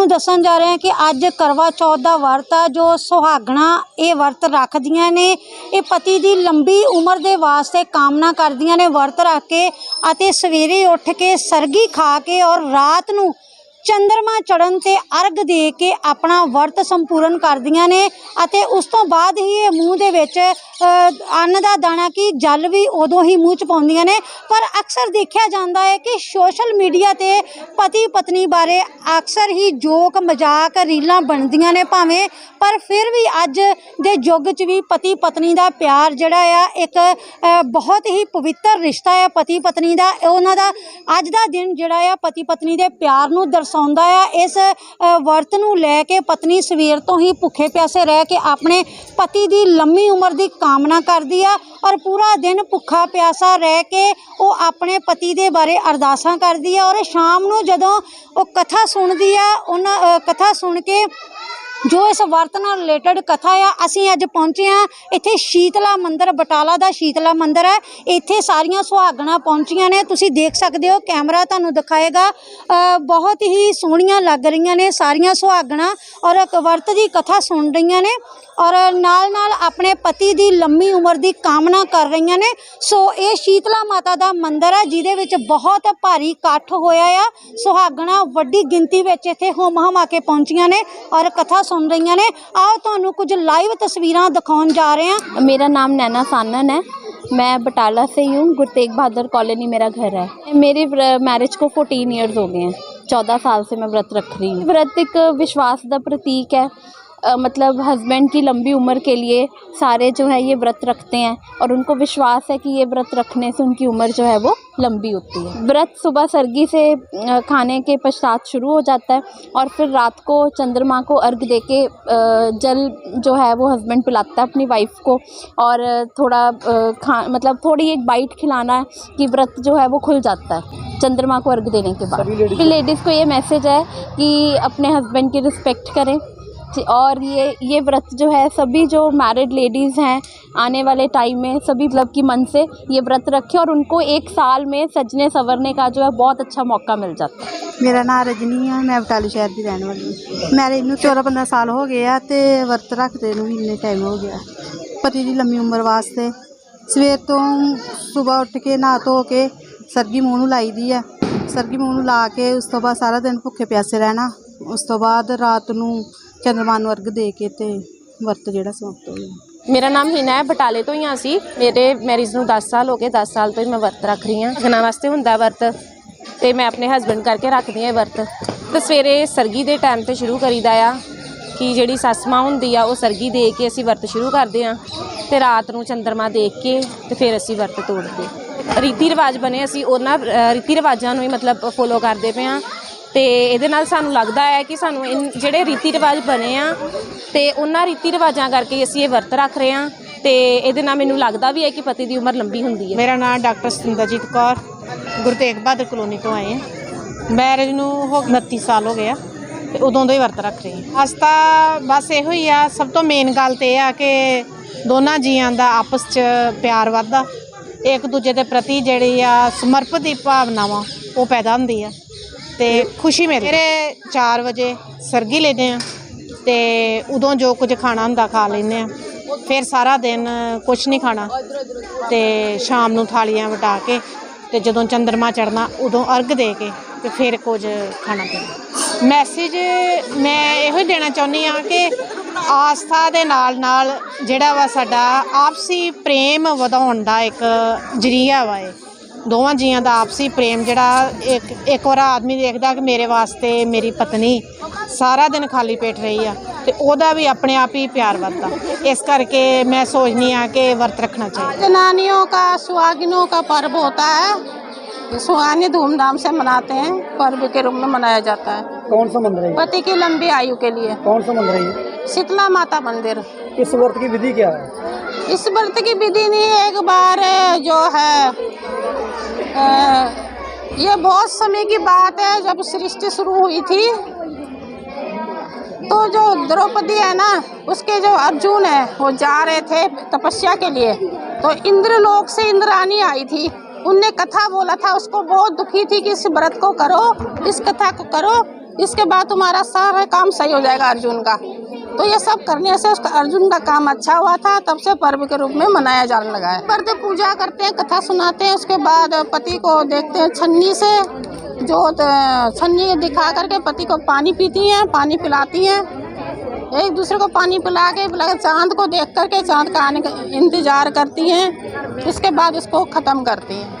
ਨੂੰ ਦੱਸਣ ਜਾ ਰਹੇ ਹਾਂ ਕਿ ਅੱਜ ਕਰਵਾ ਚੌਥ ਦਾ ਵਰਤ ਆ, ਜੋ ਸੁਹਾਗਣਾ ਇਹ ਵਰਤ ਰੱਖਦੀਆਂ ਨੇ। ਇਹ ਪਤੀ ਦੀ ਲੰਬੀ ਉਮਰ ਦੇ ਵਾਸਤੇ ਕਾਮਨਾ ਕਰਦੀਆਂ ਨੇ। ਵਰਤ ਰੱਖ ਕੇ ਅਤੇ ਸਵੇਰੇ ਉੱਠ ਕੇ ਸਰਗੀ ਖਾ ਕੇ ਔਰ ਰਾਤ ਨੂੰ ਚੰਦਰਮਾ ਚੜਨ ਤੇ ਅਰਗ ਦੇ ਕੇ ਆਪਣਾ ਵਰਤ ਸੰਪੂਰਨ ਕਰਦੀਆਂ ਨੇ ਅਤੇ ਉਸ ਤੋਂ ਬਾਅਦ ਹੀ ਇਹ ਮੂੰਹ ਦੇ ਵਿੱਚ ਅੰਨ ਦਾ ਦਾਣਾ ਕੀ ਜਲ ਵੀ ਉਦੋਂ ਹੀ ਮੂੰਹ ਚ ਪਾਉਂਦੀਆਂ ਨੇ। ਪਰ ਅਕਸਰ ਦੇਖਿਆ ਜਾਂਦਾ ਹੈ ਕਿ ਸੋਸ਼ਲ ਮੀਡੀਆ ਤੇ ਪਤੀ ਪਤਨੀ ਬਾਰੇ ਅਕਸਰ ਹੀ ਜੋਕ ਮਜ਼ਾਕ ਰੀਲਾਂ ਬਣਦੀਆਂ ਨੇ ਭਾਵੇਂ, ਪਰ ਫਿਰ ਵੀ ਅੱਜ ਦੇ ਯੁੱਗ 'ਚ ਵੀ ਪਤੀ ਪਤਨੀ ਦਾ ਪਿਆਰ ਜਿਹੜਾ ਆ, ਇੱਕ ਬਹੁਤ ਹੀ ਪਵਿੱਤਰ ਰਿਸ਼ਤਾ ਹੈ ਪਤੀ ਪਤਨੀ ਦਾ। ਉਹਨਾਂ ਦਾ ਅੱਜ ਦਾ ਦਿਨ ਜਿਹੜਾ ਆ, ਪਤੀ ਪਤਨੀ ਦੇ ਪਿਆਰ ਨੂੰ ਦਰਸ ਦਰਸਾਉਂਦਾ ਆ, ਇਸ ਵਰਤ ਨੂੰ ਲੈ ਕੇ ਪਤਨੀ ਸਵੇਰ ਤੋਂ ਹੀ ਭੁੱਖੇ ਪਿਆਸੇ ਰਹਿ ਕੇ ਆਪਣੇ ਪਤੀ ਦੀ ਲੰਮੀ ਉਮਰ ਦੀ ਕਾਮਨਾ ਕਰਦੀ ਆ ਔਰ ਪੂਰਾ ਦਿਨ ਭੁੱਖਾ ਪਿਆਸਾ ਰਹਿ ਕੇ ਉਹ ਆਪਣੇ ਪਤੀ ਦੇ ਬਾਰੇ ਅਰਦਾਸਾਂ ਕਰਦੀ ਆ ਔਰ ਸ਼ਾਮ ਨੂੰ ਜਦੋਂ ਉਹ ਕਥਾ ਸੁਣਦੀ ਆ, ਉਹਨਾਂ ਕਥਾ ਸੁਣ ਕੇ ਜੋ ਇਸ ਵਰਤ ਨਾਲ ਰਿਲੇਟਡ ਕਥਾ ਆ, ਅਸੀਂ ਅੱਜ ਪਹੁੰਚੇ ਆ ਇੱਥੇ ਸ਼ੀਤਲਾ ਮੰਦਿਰ, ਬਟਾਲਾ ਦਾ ਸ਼ੀਤਲਾ ਮੰਦਿਰ ਹੈ। ਇੱਥੇ ਸਾਰੀਆਂ ਸੁਹਾਗਣਾ ਪਹੁੰਚੀਆਂ ਨੇ। ਤੁਸੀਂ ਦੇਖ ਸਕਦੇ ਹੋ, ਕੈਮਰਾ ਤੁਹਾਨੂੰ ਦਿਖਾਏਗਾ। ਬਹੁਤ ਹੀ ਸੋਹਣੀਆਂ ਲੱਗ ਰਹੀਆਂ ਨੇ ਸਾਰੀਆਂ ਸੁਹਾਗਣਾ ਔਰ ਵਰਤ ਦੀ ਕਥਾ ਸੁਣ ਰਹੀਆਂ ਨੇ ਔਰ ਨਾਲ ਨਾਲ ਆਪਣੇ ਪਤੀ ਦੀ ਲੰਮੀ ਉਮਰ ਦੀ ਕਾਮਨਾ ਕਰ ਰਹੀਆਂ ਨੇ। ਸੋ ਇਹ ਸ਼ੀਤਲਾ ਮਾਤਾ ਦਾ ਮੰਦਿਰ ਹੈ, ਜਿਹਦੇ ਵਿੱਚ ਬਹੁਤ ਭਾਰੀ ਇਕੱਠ ਹੋਇਆ ਆ। ਸੁਹਾਗਣਾ ਵੱਡੀ ਗਿਣਤੀ ਵਿੱਚ ਇੱਥੇ ਹੁਮ ਹਮਾ ਕੇ ਪਹੁੰਚੀਆਂ ਨੇ ਔਰ ਕਥਾ ਸੁਣ ਰਹੀਆਂ ਨੇ ਆਓ ਤੁਹਾਨੂੰ ਕੁਝ ਲਾਈਵ ਤਸਵੀਰਾਂ ਦਿਖਾਉਣ ਜਾ ਰਹੇ ਹਾਂ मेरा नाम नैना सानन है मैं बटाला से ही हूँ गुरु तेग बहादुर कॉलोनी मेरा घर है मेरे मैरिज को 14 इयर्स हो गए हैं चौदह साल से मैं व्रत रख रही हूँ व्रत एक विश्वास का प्रतीक है अ, मतलब हस्बैंड की लंबी उम्र के लिए सारे जो है ये व्रत रखते हैं और उनको विश्वास है कि ये व्रत रखने से उनकी उम्र जो है वो लंबी होती है। व्रत सुबह सर्गी से खाने के पश्चात शुरू हो जाता है और फिर रात को चंद्रमा को अर्घ दे के जल जो है वो हस्बैंड पिलाता है अपनी वाइफ को और थोड़ा खा मतलब थोड़ी एक बाइट खिलाना है कि व्रत जो है वो खुल जाता है चंद्रमा को अर्घ देने के बाद। फिर लेडीज़ को ये मैसेज है कि अपने हस्बैंड की रिस्पेक्ट करें। जी, और ये ये व्रत जो है सभी जो मैरिड लेडीज़ हैं आने वाले टाइम में सभी मतलब की मन से ये व्रत रखें और उनको एक साल में सजने संवरने का जो है बहुत अच्छा मौका मिल जाता है ਮੇਰਾ ਨਾਮ ਰਜਨੀ ਆ ਮੈਂ ਬਟਾਲੇ ਸ਼ਹਿਰ ਦੀ ਰਹਿਣ ਵਾਲੀ ਹਾਂ ਮੈਰਿਜ ਨੂੰ 14 15 ਸਾਲ ਹੋ ਗਏ ਆ ਤੇ ਵਰਤ ਰੱਖਦੇ ਨੂੰ ਵੀ ਇੰਨੇ ਟਾਈਮ ਹੋ ਗਿਆ ਪਤੀ ਦੀ ਲੰਮੀ ਉਮਰ ਵਾਸਤੇ ਸਵੇਰ ਤੋਂ ਸਵੇਰ ਉੱਠ ਕੇ ਨਹਾ ਧੋ ਕੇ ਸਰਗੀ ਮੂੰਹ ਨੂੰ ਲਾਈਦੀ ਆ ਸਰਗੀ ਮੂੰਹ ਨੂੰ ਲਾ ਕੇ ਉਸ ਤੋਂ ਬਾਅਦ ਸਾਰਾ ਦਿਨ ਭੁੱਖੇ ਪਿਆਸੇ ਰਹਿਣਾ ਉਸ ਤੋਂ ਬਾਅਦ ਰਾਤ ਨੂੰ ਚੰਦਰਮਾ ਨੂੰ ਅਰਗ ਦੇ ਕੇ ਤੇ ਵਰਤ ਜਿਹੜਾ ਸਮਾਪਤ ਹੋ ਜਾਂਦਾ ਮੇਰਾ ਨਾਮ ਹਿਨਾ ਹੈ, ਬਟਾਲੇ ਤੋਂ ਹੀ ਹਾਂ ਅਸੀਂ। ਮੇਰੇ ਮੈਰਿਜ ਨੂੰ 10 ਸਾਲ ਹੋ ਗਏ 10 ਸਾਲ ਤੋਂ ਹੀ ਮੈਂ ਵਰਤ ਰੱਖ ਰਹੀ ਹਾਂ। ਲਗਨਾਂ ਵਾਸਤੇ ਹੁੰਦਾ ਵਰਤ। ਤੇ ਮੈਂ ਆਪਣੇ ਹਸਬੰਡ ਕਰਕੇ ਰੱਖਦੀ ਹਾਂ ਇਹ ਵਰਤ। ਤੇ ਸਵੇਰੇ ਸਰਗੀ ਦੇ ਟਾਈਮ ਤੇ ਸ਼ੁਰੂ ਕਰੀਦਾ ਆ ਕਿ ਜਿਹੜੀ ਸੱਸ ਮਾਂ ਹੁੰਦੀ ਆ, ਉਹ ਸਰਗੀ ਦੇ ਕੇ ਅਸੀਂ ਵਰਤ ਸ਼ੁਰੂ ਕਰਦੇ ਆ ਤੇ ਰਾਤ ਨੂੰ ਚੰਦਰਮਾ ਦੇਖ ਕੇ ਤੇ ਫਿਰ ਅਸੀਂ ਵਰਤ ਤੋੜਦੇ ਰੀਤੀ ਰਿਵਾਜ ਬਣੇ ਅਸੀਂ। ਉਹਨਾਂ ਰੀਤੀ ਰਿਵਾਜਾਂ ਨੂੰ ਹੀ ਮਤਲਬ ਫੋਲੋ ਕਰਦੇ ਪਏ ਆ ਤੇ ਇਹਦੇ ਨਾਲ ਸਾਨੂੰ ਲੱਗਦਾ ਹੈ ਕਿ ਸਾਨੂੰ ਇਨ- ਜਿਹੜੇ ਰੀਤੀ ਰਿਵਾਜ ਬਣੇ ਆ ਤੇ ਉਹਨਾਂ ਰੀਤੀ ਰਿਵਾਜਾਂ ਕਰਕੇ ਹੀ ਅਸੀਂ ਇਹ ਵਰਤ ਰੱਖ ਰਹੇ ਆ ਤੇ ਇਹਦੇ ਨਾਲ ਮੈਨੂੰ ਲੱਗਦਾ ਵੀ ਹੈ ਕਿ ਪਤੀ ਦੀ ਉਮਰ ਲੰਬੀ ਹੁੰਦੀ ਹੈ। ਮੇਰਾ ਨਾਮ ਡਾਕਟਰ ਸਤਿੰਦਰਜੀਤ ਕੌਰ, ਗੁਰੂ ਤੇਗ ਬਹਾਦਰ ਕਲੋਨੀ ਤੋਂ ਆਏ ਹਾਂ। ਮੈਰਿਜ ਨੂੰ ਹੋ 29 ਸਾਲ ਹੋ ਗਿਆ ਆ ਤੇ ਉਦੋਂ ਤੋਂ ਹੀ ਵਰਤ ਰੱਖ ਰਹੀ ਹਾਂ। ਅਸ ਤਾਂ ਬਸ ਇਹੋ ਹੀ ਆ, ਸਭ ਤੋਂ ਮੇਨ ਗੱਲ ਤੇ ਇਹ ਆ ਕਿ ਦੋਨਾਂ ਜੀਆਂ ਦਾ ਆਪਸ 'ਚ ਪਿਆਰ ਵੱਧਦਾ। ਇੱਕ ਦੂਜੇ ਦੇ ਪ੍ਰਤੀ ਜਿਹੜੀ ਆ ਸਮਰਪਿਤ ਦੀ ਭਾਵਨਾਵਾਂ ਉਹ ਪੈਦਾ ਹੁੰਦੀ ਆ। ਤੇ ਖੁਸ਼ੀ ਮਿਲਦੀ। ਸਵੇਰੇ 4 ਵਜੇ ਸਰਗੀ ਲੈਂਦੇ ਆ ਤੇ ਉਦੋਂ ਜੋ ਕੁਝ ਖਾਣਾ ਹੁੰਦਾ ਖਾ ਲੈਂਦੇ ਆ ਫਿਰ ਸਾਰਾ ਦਿਨ ਕੁਝ ਨਹੀਂ ਖਾਣਾ ਤੇ ਸ਼ਾਮ ਨੂੰ ਥਾਲੀਆਂ ਵਟਾ ਕੇ ਤੇ ਜਦੋਂ ਚੰਦਰਮਾ ਚੜਨਾ ਉਦੋਂ ਅਰਗ ਦੇ ਕੇ ਤੇ ਫਿਰ ਕੁਝ ਖਾਣਾ ਪੀਣਾ। ਮੈਸੇਜ ਮੈਂ ਇਹੋ ਹੀ ਦੇਣਾ ਚਾਹੁੰਦੀ ਆ ਕਿ ਆਸਥਾ ਦੇ ਨਾਲ ਨਾਲ ਜਿਹੜਾ ਵਾ ਸਾਡਾ ਆਪਸੀ ਪ੍ਰੇਮ ਵਧਾਉਣ ਦਾ ਇੱਕ ਜਰੀਆ ਵਾ ਇਹ। ਦੋਵਾਂ ਜੀਆਂ ਦਾ ਆਪਸੀ ਪ੍ਰੇਮ ਜਿਹੜਾ ਇੱਕ ਇੱਕ ਵਾਰ ਆਦਮੀ ਦੇਖਦਾ ਕਿ ਮੇਰੇ ਵਾਸਤੇ ਮੇਰੀ ਪਤਨੀ ਸਾਰਾ ਦਿਨ ਖਾਲੀ ਪੇਟ ਰਹੀ ਆ ਤੇ ਉਹਦਾ ਵੀ ਆਪਣੇ ਆਪ ਹੀ ਪਿਆਰ ਵੱਧਦਾ ਇਸ ਕਰਕੇ ਮੈਂ ਸੋਚਨੀ ਆ ਕਿ ਵਰਤ ਰੱਖਣਾ ਚਾਹੀਦਾ जनानियों का सुहागिनों का पर्व होता है ये सुहानी धूमधाम से मनाते हैं पर्व के रूप में मनाया जाता है कौन सा मंदिर है ये? पति की लंबी आयु के लिए कौन सा मंदिर है ये? शीतला माता मंदिर इस व्रत की विधि क्या है इस व्रत की विधि नहीं एक बार जो है अ, ये बहुत समय की बात है, जब सृष्टि शुरू हुई थी। तो जो द्रौपदी है ना, उसके जो अर्जुन है, वो जा रहे थे तपस्या के लिए। तो इंद्रलोक से इंद्रानी आई थी। उनने कथा बोला था, उसको बहुत दुखी थी कि इस व्रत को करो, इस कथा को करो, इसके बाद तुम्हारा सारा काम सही हो जाएगा अर्जुन का। तो ये सब करने से उसका अर्जुन का काम अच्छा हुआ था, तब से पर्व के रूप में मनाया जाने लगा है। पर्व पूजा करते हैं, कथा सुनाते हैं, उसके बाद पति को देखते हैं छन्नी से, जो छन्नी दिखा करके पति को पानी पीती हैं, पानी पिलाती हैं। एक दूसरे को पानी पिला के, पिला चाँद को देख करके चाँद का आने का इंतज़ार करती हैं, उसके बाद उसको ख़त्म करती हैं।